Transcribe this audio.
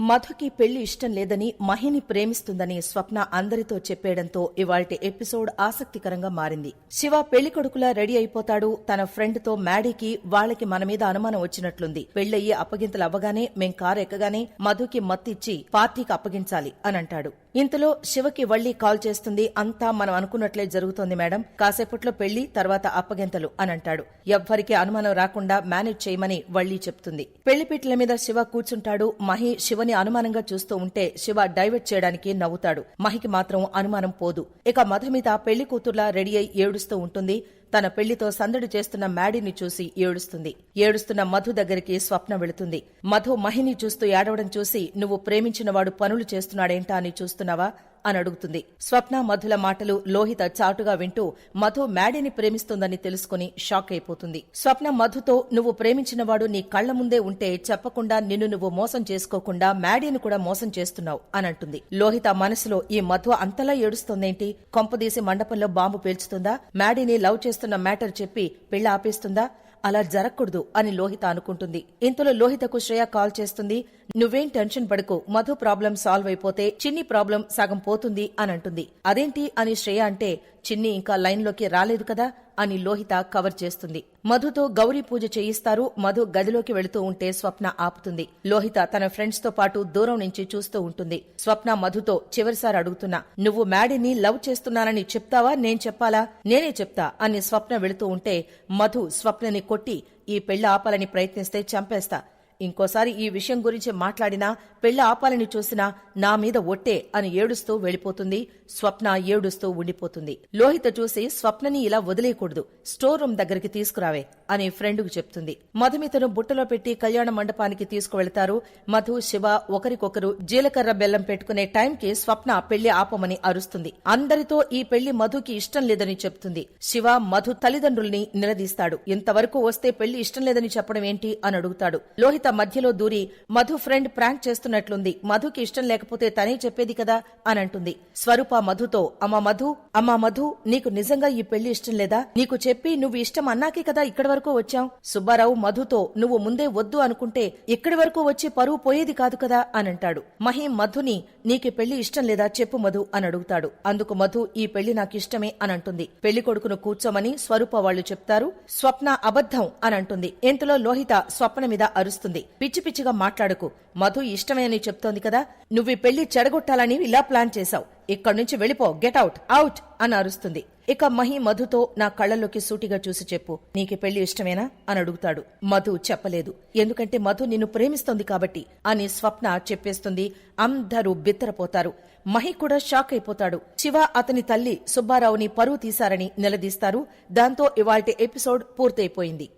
మధుకి పెళ్ళి ఇష్టం లేదని మహిని ప్రేమిస్తుందని స్వప్న అందరితో చెప్పేయడంతో ఇవాల్టి ఎపిసోడ్ ఆసక్తికరంగా మారింది. శివ పెళ్ళి కొడుకులా రెడీ అయిపోతాడు. తన ఫ్రెండ్తో మ్యాడీకి వాళ్ళకి మన మీద అనుమానం వచ్చినట్లుంది. పెళ్ళయ్యి అప్పగింతలు అవ్వగానే మేం కారు ఎక్కగానే మధుకి మత్తిచ్చి పార్టీకి అప్పగించాలి అని అంటాడు. ఇంతలో శివకి వళ్ళి కాల్ చేస్తుంది. అంతా మనం అనుకున్నట్లే జరుగుతోంది మేడం. కాసేపట్లో పెళ్ళి తర్వాత అప్పగింతలు అని అంటాడు. ఎవ్వరికి అనుమానం రాకుండా మేనేజ్ చేయమని వళ్ళి చెప్తుంది. పెళ్ళిపీటల మీద శివ కూర్చుంటాడు. మహి శివ శివని అనుమానంగా చూస్తూ ఉంటే శివ డైవర్ట్ చేయడానికి నవ్వుతాడు. మహికి మాత్రం అనుమానం పోదు. ఇక మధు మీద పెళ్ళి కూతుర్లా రెడీ అయి ఏడుస్తూ ఉంటుంది. తన పెళ్ళితో సందడి చేస్తున్న మ్యాడీని చూసి ఏడుస్తుంది. ఏడుస్తున్న మధు దగ్గరికి స్వప్న వెళుతుంది. మధు మహిని చూస్తూ ఏడవడం చూసి నువ్వు ప్రేమించిన వాడు పనులు చేస్తున్నాడేంటా అని చూస్తున్నావా? అని అడుగుతుంది. స్వప్న మధుల మాటలు లోహిత చాటుగా వింటూ మధు మ్యాడీని ప్రేమిస్తుందని తెలుసుకుని షాక్ అయిపోతుంది. స్వప్న మధుతో నువ్వు ప్రేమించినవాడు నీ కళ్ళ ముందే ఉంటే చెప్పకుండా నిన్ను నువ్వు మోసం చేసుకోకుండా మ్యాడీని కూడా మోసం చేస్తున్నావు అని అంటుంది. లోహిత మనసులో ఈ మధు అంతలా ఏడుస్తోందేంటి? కొంపదీసి మండపంలో బాంబు పేల్చుతుందా? మ్యాడీని లవ్ చేస్తున్న మ్యాటర్ చెప్పి పెళ్ళి ఆపేస్తుందా? అలా జరగకూడదు అని లోహిత అనుకుంటుంది. ఇంతలో లోహితకు శ్రేయ కాల్ చేస్తుంది నువ్వేం టెన్షన్ పడకు మధు ప్రాబ్లం సాల్వ్ అయిపోతే చిన్ని ప్రాబ్లం సగం పోతుంది అని అంటుంది. అదేంటి? అని శ్రేయ అంటే చిన్ని ఇంకా లైన్లోకి రాలేదు కదా అని లోహిత కవర్ చేస్తుంది. మధుతో గౌరీ పూజ చేయిస్తారు. మధు గదిలోకి వెళుతూ ఉంటే స్వప్న ఆపుతుంది. లోహిత తన ఫ్రెండ్స్తో పాటు దూరం నుంచి చూస్తూ ఉంటుంది. స్వప్న మధుతో చివరిసారి అడుగుతున్నా నువ్వు మ్యాడీని లవ్ చేస్తున్నానని చెప్తావా? నేను చెప్పాలా? నేనే చెప్తా అని స్వప్న వెళుతూ ఉంటే మధు స్వప్నని కొట్టి ఈ పెళ్ళి ఆపాలని ప్రయత్నిస్తే చంపేస్తా. ఇంకోసారి ఈ విషయం గురించి మాట్లాడినా పెళ్ళి ఆపాలని చూసినా నా మీద ఒట్టే అని ఏడుస్తూ వెళ్ళిపోతుంది. స్వప్న ఏడుస్తూ ఉండిపోతుంది. లోహిత చూసి స్వప్నని ఇలా వదిలేయకూడదు. స్టోర్ రూమ్ దగ్గరికి తీసుకురావే అని ఫ్రెండ్కు చెప్తుంది. మధుమితను బుట్టలో పెట్టి కళ్యాణ మండపానికి తీసుకువెళ్తారు. మధు శివ ఒకరికొకరు జీలకర్ర బెల్లం పెట్టుకునే టైంకి స్వప్న పెళ్ళి ఆపమని అరుస్తుంది. అందరితో ఈ పెళ్ళి మధుకి ఇష్టం లేదని చెప్తుంది. శివ మధు తల్లిదండ్రుల్ని నిలదీస్తాడు. ఇంతవరకు వస్తే పెళ్ళి ఇష్టం లేదని చెప్పడం ఏంటి అని అడుగుతాడు. లోహిత మధ్యలో దూరి మధు ఫ్రెండ్ ప్రాంక్ చేస్తున్న చేస్తున్నట్లుంది మధుకి ఇష్టం లేకపోతే తనే చెప్పేది కదా అని అంటుంది స్వరూప మధుతో అమ్మా మధు అమ్మా మధు నీకు నిజంగా ఈ పెళ్ళి ఇష్టం లేదా? నీకు చెప్పి నువ్వు ఇష్టం అన్నాకే కదా ఇక్కడి వరకు వచ్చాం సుబ్బారావు మధుతో నువ్వు ముందే వద్దు అనుకుంటే ఇక్కడి వరకు వచ్చి పరువు పోయేది కాదు కదా అని అంటాడు మహి మధుని నీకు పెళ్ళి ఇష్టం లేదా చెప్పు మధు అని అడుగుతాడు. అందుకు మధు ఈ పెళ్ళి నాకు ఇష్టమే అని అంటుంది. పెళ్ళి కొడుకును కూర్చోమని స్వరూప వాళ్ళు చెప్తారు. స్వప్న అబద్ధం అని అంటుంది. ఇంతలో లోహిత స్వప్న మీద అరుస్తుంది. పిచ్చి పిచ్చిగా మాట్లాడుకు. మధు ఇష్టమే అని చెప్తోంది కదా నువ్వు పెళ్ళి చెడగొట్టాలని ఇలా ప్లాన్ చేశావు. ఇక్కడి నుంచి వెళ్ళిపో గెట్ అవుట్ అవుట్ అని అరుస్తుంది. ఇక మహి మధుతో నా కళ్ళల్లోకి సూటిగా చూసి చెప్పు. నీకు పెళ్ళి ఇష్టమేనా? అని అడుగుతాడు. మధు చెప్పలేదు. ఎందుకంటే మధు నిన్ను ప్రేమిస్తోంది కాబట్టి అని స్వప్న చెప్పేస్తుంది. అందరూ బిత్తరపోతారు. మహి కూడా షాక్ అయిపోతాడు. శివ అతని తల్లి సుబ్బారావుని పరువు తీశారని నిలదీస్తారు. దాంతో ఇవాల్టి ఎపిసోడ్ పూర్తయిపోయింది.